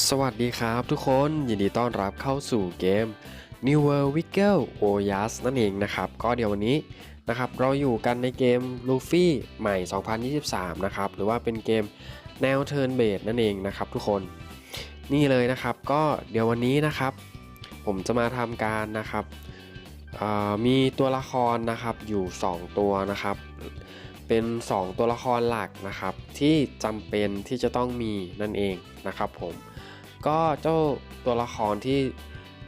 สวัสดีครับทุกคนยินดีต้อนรับเข้าสู่เกม New World Wiggle Oyas นั่นเองนะครับ ก็เดี๋ยววันนี้นะครับเราอยู่กันในเกม Luffy ใหม่ 2023 นะครับ หรือว่าเป็นเกมแนว Turn Based นั่นเองนะครับทุกคนนี่เลยนะครับก็เดี๋ยววันนี้นะครับ ผมจะมาทำการนะครับมีตัวละครนะครับอยู่ 2 ตัวนะครับ เป็น 2 ตัวละครหลักนะครับ ที่จำเป็นที่จะต้องมีนั่นเองนะครับผม ก็เจ้าตัวละครที่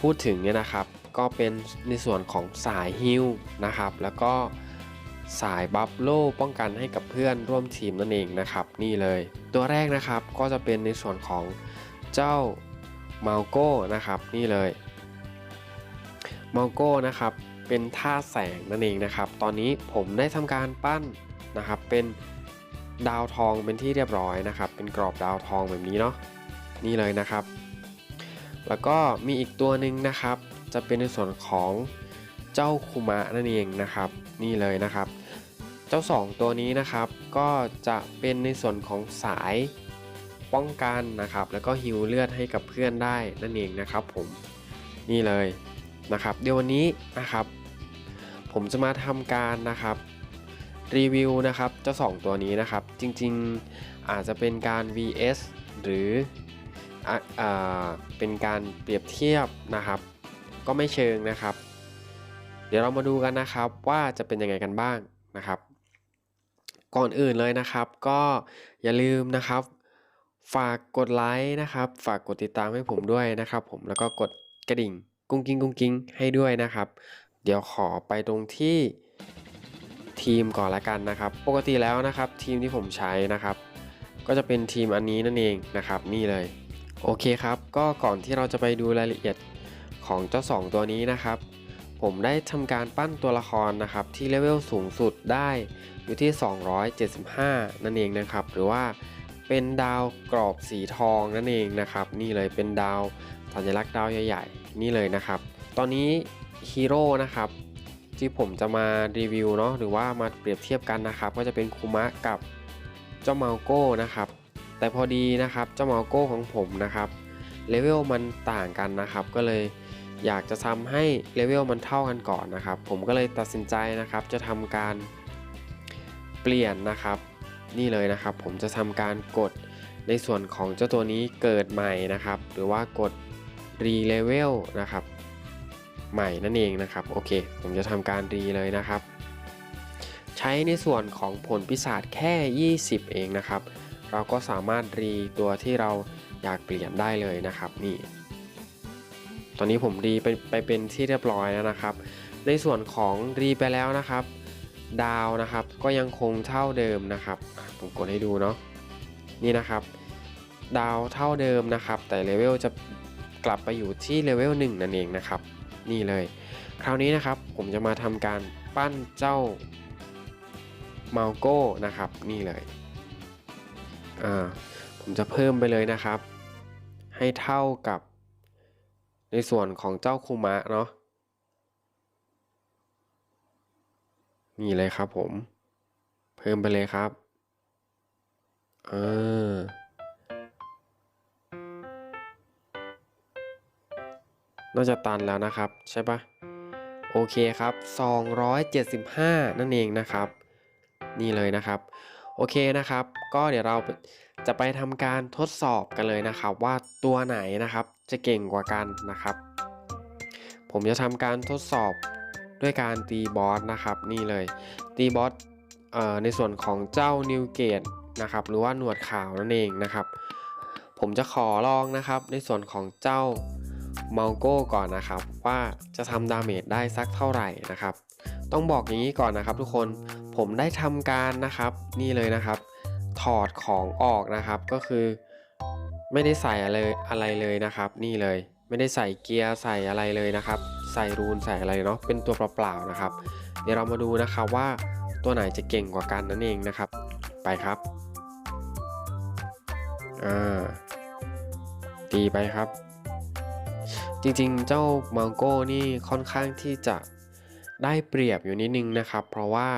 พูดถึงเนี่ยนะครับ ก็เป็นในส่วนของสายฮิลนะครับ แล้วก็สายบัฟโลป้องกันให้กับเพื่อนร่วมทีมนั่นเองนะครับ นี่เลย ตัวแรกนะครับก็จะเป็นในส่วนของเจ้ามาโก้นะครับนี่เลยมาโก้นะครับเป็นท่าแสงนั่นเองนะครับ ตอนนี้ผมได้ทำการปั้นนะครับ เป็นดาวทองเป็นที่เรียบร้อยนะครับ เป็นกรอบดาวทองแบบนี้เนาะ นี่เลยนะครับ แล้วก็มีอีกตัวหนึ่งนะครับ จะเป็นในส่วนของเจ้าคุมะนั่นเองนะครับ นี่เลยนะครับ เจ้า 2 ตัวนี้นะครับ ก็จะเป็นในส่วนของสายป้องกันนะครับ แล้วก็ฮิวเลือดให้กับเพื่อนได้นั่นเองนะครับ ผมนี่เลยนะครับ เดี๋ยววันนี้นะครับ ผมจะมาทำการนะครับรีวิวนะครับเจ้า 2 ตัวนี้นะครับ จริงๆอาจจะเป็นการ vs หรือ เป็นการเปรียบเทียบนะครับ ก็ไม่เชิงนะครับ เดี๋ยวเรามาดูกันนะครับว่าจะเป็นยังไงกันบ้างนะครับ ก่อนอื่นเลยนะครับ ก็อย่าลืมนะครับ ฝากกดไลค์นะครับ ฝากกดติดตามให้ผมด้วยนะครับ ผมแล้วก็กดกระดิ่ง กุ้งกิ้งกุ้งกิ้งให้ด้วยนะครับ เดี๋ยวขอไปตรงที่ทีมก่อนละกันนะครับ ปกติแล้วนะครับ ทีมที่ผมใช้นะครับ ก็จะเป็นทีมอันนี้นั่นเองนะครับ นี่เลย โอเคครับ ก็ก่อนที่เราจะไปดูรายละเอียดของเจ้า 2 ตัวนี้นะครับ ผมได้ทำการปั้นตัวละครนะครับ ที่เลเวลสูงสุดได้อยู่ที่ 275 นั่นเองนะครับ หรือว่าเป็นดาวกรอบสีทองนั่นเองนะครับ นี่เลยเป็นดาวสัญลักษณ์ดาวใหญ่ๆ นี่เลยนะครับ ตอนนี้ฮีโร่นะครับที่ผมจะมารีวิวเนาะหรือว่ามาเปรียบเทียบกันนะครับ ก็จะเป็นคูมะกับเจ้าเมาโก้นะครับ แต่พอดีนะครับเจ้ามาโก้ของผมนะครับเลเวลมันต่างกันนะครับ ก็เลยอยากจะทำให้เลเวลมันเท่ากันก่อนนะครับ ผมก็เลยตัดสินใจนะครับ จะทำการเปลี่ยนนะครับ นี่เลยนะครับ ผมจะทำการกดในส่วนของเจ้าตัวนี้เกิดใหม่นะครับ หรือว่ากดรีเลเวลนะครับ ใหม่นั่นเองนะครับ โอเค ผมจะทำการรีเลยนะครับ ใช้ในส่วนของผลพิศาจแค่ 20 เองนะครับ เราก็สามารถรีตัวที่เราอยากเปลี่ยนได้เลยนะครับนี่ ตอนนี้ผมรีไปไปเป็นที่เรียบร้อยแล้วนะครับ ในส่วนของรีไปแล้วนะครับ ดาวนะครับก็ยังคงเท่าเดิมนะครับผมกดให้ดูเนาะนี่นะครับ ดาวเท่าเดิมนะครับ แต่เลเวลจะกลับไปอยู่ที่เลเวล1นั่นเองนะครับ นี่เลย คราวนี้นะครับผมจะมาทำการปั้นเจ้ามาโก้นะครับ นี่เลย อ่าผมจะเพิ่มไปเลยนะครับ ให้เท่ากับในส่วนของเจ้าคุมะเนาะนี่เลยครับผม เพิ่มไปเลยครับอ่าน่าจะตันแล้วนะครับ ใช่ปะโอเคครับ 275 นั่นเองนะครับ นี่เลยนะครับ โอเคนะครับ ก็เดี๋ยวเราจะไปทำการทดสอบกันเลยนะครับ ว่าตัวไหนนะครับจะเก่งกว่ากันนะครับ ผมจะทำการทดสอบด้วยการตีบอสนะครับ นี่เลย ตีบอสเอ่อในส่วนของเจ้านิวเกตนะครับ หรือว่าหนวดขาวนั่นเองนะครับ ผมจะขอลองนะครับ ในส่วนของเจ้าเมาโก้ก่อนนะครับ ว่าจะทำดาเมจได้สักเท่าไหร่นะครับ ต้องบอกอย่างนี้ก่อนนะครับทุกคน ผมได้ทำการนะครับนี่เลยนะครับ ถอดของออกนะครับก็คือ ไม่ได้ใส่อะไรอะไรเลยนะครับ นี่เลย ไม่ได้ใส่เกียร์ใส่อะไรเลยนะครับ ใส่รูนใส่อะไรเนาะเป็นตัวเปล่าๆนะครับ เดี๋ยวเรามาดูนะครับว่าตัวไหนจะเก่งกว่ากันนั่นเองนะครับ ไปครับอ่าตีไปครับ จริงๆเจ้ามังโก้นี่ค่อนข้างที่จะได้เปรียบอยู่นิดนึงนะครับ เพราะว่า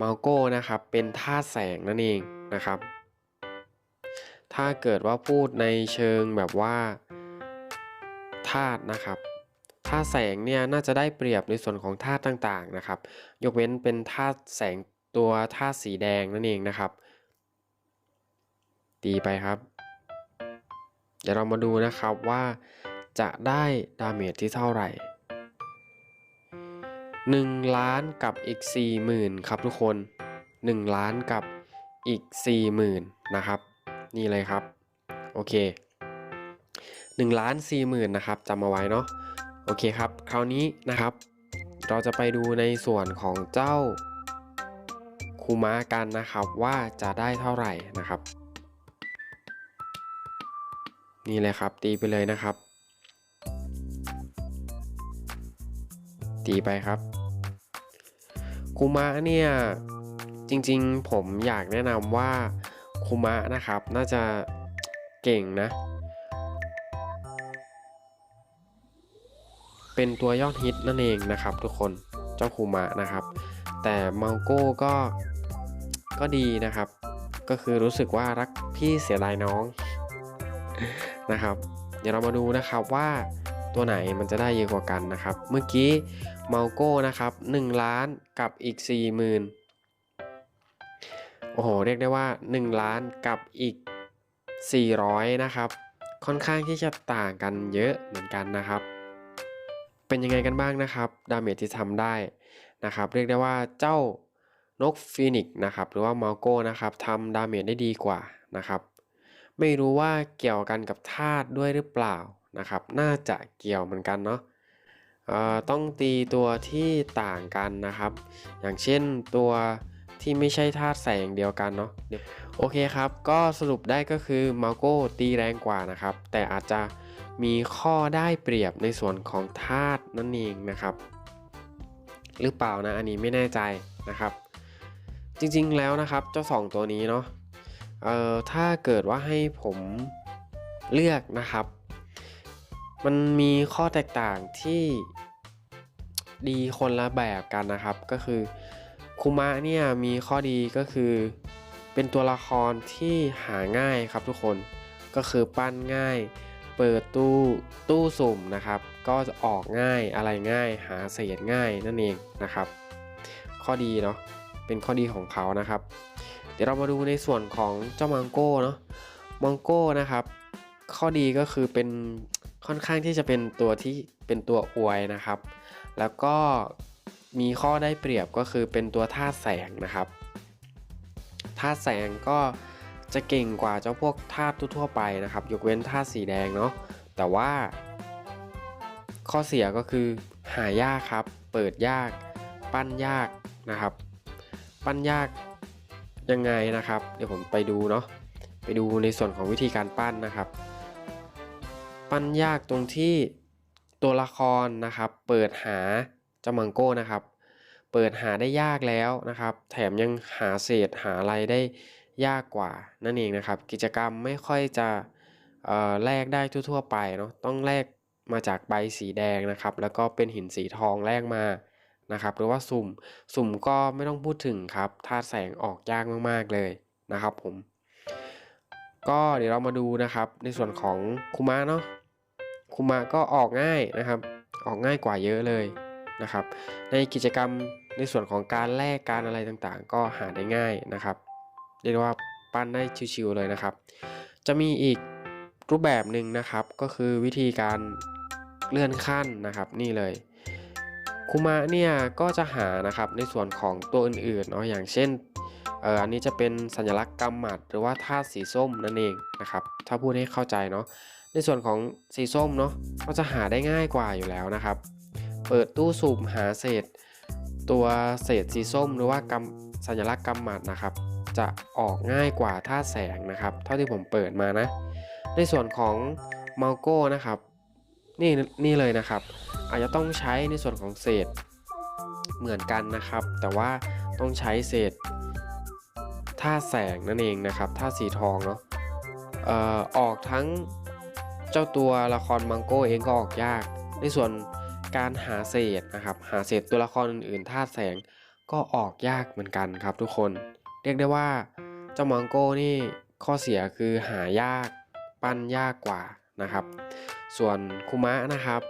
มังโก้นะครับเป็นท่าแสงนั่นเองนะครับ ถ้าเกิดว่าพูดในเชิงแบบว่าธาตุนะครับธาตุแสงเนี่ยน่าจะได้เปรียบในส่วนของธาตุต่างๆนะครับ ยกเว้นเป็นธาตุแสงตัวธาตุสีแดงนั่นเองนะครับ ตีไปครับ เดี๋ยวเรามาดูนะครับว่าจะได้ดาเมจที่เท่าไหร่ 1 ล้านกับอีก 40,000 ครับทุกคน 1 ล้านกับอีก 40,000 นะครับ นี่เลยครับ โอเค1ล้าน40,000 นะครับจำเอาไว้เนาะโอเคครับ คราวนี้นะครับ เราจะไปดูในส่วนของเจ้าคูมะกันนะครับว่าจะได้เท่าไหร่นะครับ นี่เลยครับตีไปเลยนะครับ ตีไปครับคูมะเนี่ยจริงๆผมอยากแนะนำว่าคูมะนะครับน่าจะเก่งนะ เป็นตัวยอดฮิตนั่นเองนะครับทุกคนเจ้าคูมะนะครับ แต่มังโก้ก็ก็ดีนะครับ ก็คือรู้สึกว่ารักพี่เสียดายน้องนะครับ เดี๋ยวเรามาดูนะครับว่า ตัวไหนมันจะได้เยอะกว่ากันนะครับ เมื่อกี้เมาโก้นะครับ1ล้านกับอีก 40,000 โอ้โห เรียกได้ว่า 1 ล้านกับอีก 400 นะครับ ค่อนข้างที่จะต่างกันเยอะเหมือนกันนะครับ เป็นยังไงกันบ้างนะครับ ดาเมจที่ทำได้นะครับ เรียกได้ว่าเจ้านกฟีนิกนะครับ หรือว่าเมาโก้นะครับทำดาเมจได้ดีกว่านะครับ ไม่รู้ว่าเกี่ยวกันกับธาตุด้วยหรือเปล่า นะครับ น่าจะเกี่ยวเหมือนกันเนาะต้องตีตัวที่ต่างกันนะครับ อย่างเช่นตัวที่ไม่ใช่ธาตุแสงเดียวกันเนาะโอเคครับ ก็สรุปได้ก็คือมาโก้ตีแรงกว่านะครับ แต่อาจจะมีข้อได้เปรียบในส่วนของธาตุนั่นเองนะครับ หรือเปล่านะ อันนี้ไม่แน่ใจนะครับ จริงๆแล้วนะครับเจ้าสองตัวนี้เนาะเอ่อถ้าเกิดว่าให้ผมเลือกนะครับ มันมีข้อแตกต่างที่ดีคนละแบบกันนะครับ ก็คือคุมะเนี่ยมีข้อดีก็คือ เป็นตัวละครที่หาง่ายครับทุกคนก็คือปั้นง่าย เปิดตู้ตู้สุ่มนะครับ ก็จะออกง่ายอะไรง่าย หาเศษง่ายนั่นเองนะครับ ข้อดีเนาะเป็นข้อดีของเขานะครับ เดี๋ยวเรามาดูในส่วนของเจ้ามังโก้เนาะมังโก้นะครับ ข้อดีก็คือเป็นค่อนข้างที่จะเป็นตัวที่เป็นตัวอวยนะครับ แล้วก็มีข้อได้เปรียบก็คือเป็นตัวธาตุแสงนะครับธาตุแสงก็จะเก่งกว่าเจ้าพวกธาตุทั่วไปนะครับ ยกเว้นธาตุสีแดงเนาะแต่ว่า ข้อเสียก็คือหายากครับ เปิดยาก ปั้นยากนะครับ ปั้นยากยังไงนะครับ เดี๋ยวผมไปดูเนาะไปดูในส่วนของวิธีการปั้นนะครับ ปั้นยากตรงที่ตัวละครนะครับ เปิดหาเจ้ามังโก้นะครับ เปิดหาได้ยากแล้วนะครับ แถมยังหาเศษหาอะไรได้ยากกว่านั่นเองนะครับ กิจกรรมไม่ค่อยจะแลกได้ทั่ว ๆ ไปเนาะต้องแลกมาจากใบสีแดงนะครับ แล้วก็เป็นหินสีทองแลกมานะครับ หรือว่าสุ่มสุ่มก็ไม่ต้องพูดถึงครับธาตุแสงออกยากมากๆเลยนะครับผม ก็เดี๋ยวเรามาดูนะครับ ในส่วนของคุมะเนาะคุมะก็ออกง่ายนะครับ ออกง่ายกว่าเยอะเลยนะครับ ในกิจกรรมในส่วนของการแลกการอะไรต่างๆ ก็หาได้ง่ายนะครับเรียกว่าปั้นได้ชิวๆเลยนะครับ จะมีอีกรูปแบบหนึ่งนะครับก็คือวิธีการเลื่อนขั้นนะครับ นี่เลยคุมะเนี่ยก็จะหานะครับในส่วนของตัวอื่นๆเนาะอย่างเช่น อออันนี้จะเป็นสัญลักษณ์กำหมัดหรือว่าธาตุสีส้มนั่นเองนะครับ ถ้าพูดให้เข้าใจเนาะ ในส่วนของสีส้มเนาะก็จะหาได้ง่ายกว่าอยู่แล้วนะครับ เปิดตู้สุ่มหาเศษ ตัวเศษสีส้มหรือว่ากำสัญลักษณ์กำหมัดนะครับ จะออกง่ายกว่าธาตุแสงนะครับ เท่าที่ผมเปิดมานะ ในส่วนของมัลโก้นะครับ นี่นี่เลยนะครับ อาจจะต้องใช้ในส่วนของเศษเหมือนกันนะครับ แต่ว่าต้องใช้เศษ ท่าแสงนั่นเองนะครับท่าสีทองเนาะเอ่อออกทั้งเจ้าตัวละครมังโก้เองก็ออกยาก ในส่วนการหาเศษนะครับหาเศษตัวละครอื่นๆท่าแสงก็ออกยากเหมือนกันครับทุกคน เรียกได้ว่าเจ้ามังโก้นี่ข้อเสียคือหายากปั้นยากกว่านะครับ ส่วนคุมะนะครับ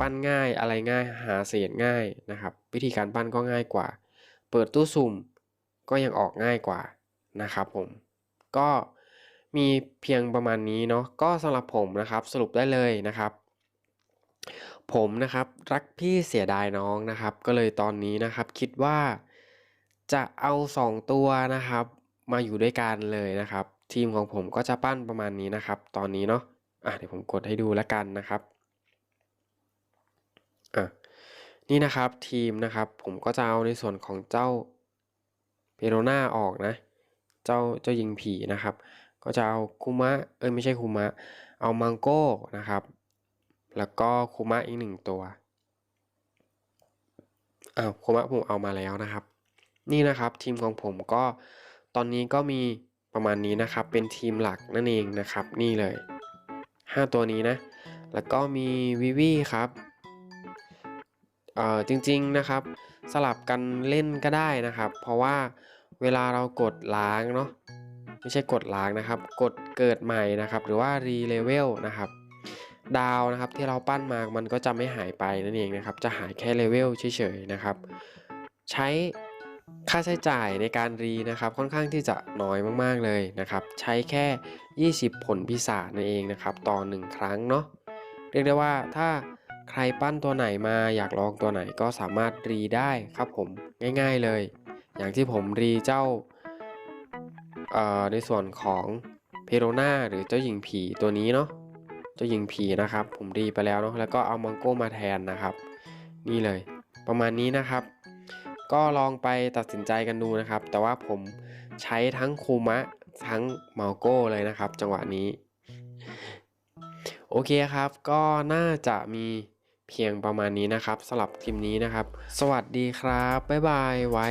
ปั้นง่ายอะไรง่ายหาเศษง่ายนะครับ วิธีการปั้นก็ง่ายกว่า เปิดตู้สุ่ม ก็ยังออกง่ายกว่านะครับผม ก็มีเพียงประมาณนี้เนาะก็สำหรับผมนะครับสรุปได้เลยนะครับ ผมนะครับรักพี่เสียดายน้องนะครับ ก็เลยตอนนี้นะครับคิดว่าจะเอา 2 ตัวนะครับ มาอยู่ด้วยกันเลยนะครับ ทีมของผมก็จะปั้นประมาณนี้นะครับ ตอนนี้เนาะอะเดี๋ยวผมกดให้ดูแล้วกันนะครับอะนี่นะครับทีมนะครับผมก็จะเอาในส่วนของเจ้า เปโรนาออกนะ เจ้าเจ้ายิงผีนะครับ ก็จะเอาคุมะ เอ้ยไม่ใช่คุมะ เอามังโก้นะครับ แล้วก็คุมะอีกหนึ่งตัวอ้าวคุมะผมเอามาแล้วนะครับ นี่นะครับทีมของผมก็ตอนนี้ก็มีประมาณนี้นะครับ เป็นทีมหลักนั่นเองนะครับ นี่เลย 5 ตัวนี้นะ แล้วก็มีวิวีครับ เอ่อจริงๆนะครับ สลับกันเล่นก็ได้นะครับ เพราะว่าเวลาเรากดล้างเนาะไม่ใช่กดล้างนะครับ กดเกิดใหม่นะครับ หรือว่ารีเลเวลนะครับ ดาวนะครับที่เราปั้นมามันก็จะไม่หายไปนั่นเองนะครับ จะหายแค่เลเวลเฉยๆนะครับ ใช้ค่าใช้จ่ายในการรีนะครับ ค่อนข้างที่จะน้อยมากๆเลยนะครับ ใช้แค่ 20 ผลพิศาจนั่นเองนะครับ ต่อ 1 ครั้งเนาะเรียกได้ว่าถ้า ใครปั้นตัวไหนมาอยากลองตัวไหนก็สามารถรีได้ครับผมง่ายๆเลย อย่างที่ผมรีเจ้าในส่วนของเพโรนาหรือเจ้าหญิงผีตัวนี้เนาะเจ้าหญิงผีนะครับ ผมรีไปแล้วเนาะแล้วก็เอามังโก้มาแทนนะครับ นี่เลย ประมาณนี้นะครับ ก็ลองไปตัดสินใจกันดูนะครับ แต่ว่าผมใช้ทั้งคูมะทั้งมังโก้เลยนะครับ จังหวะนี้ โอเคครับก็น่าจะมี เพียงประมาณนี้นะครับสำหรับคลิปนี้นะครับ สวัสดีครับ บ๊ายบายไว้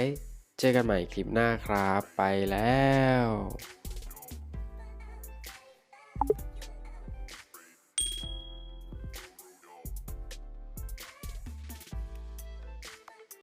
เจอกันใหม่คลิปหน้าครับ ไปแล้ว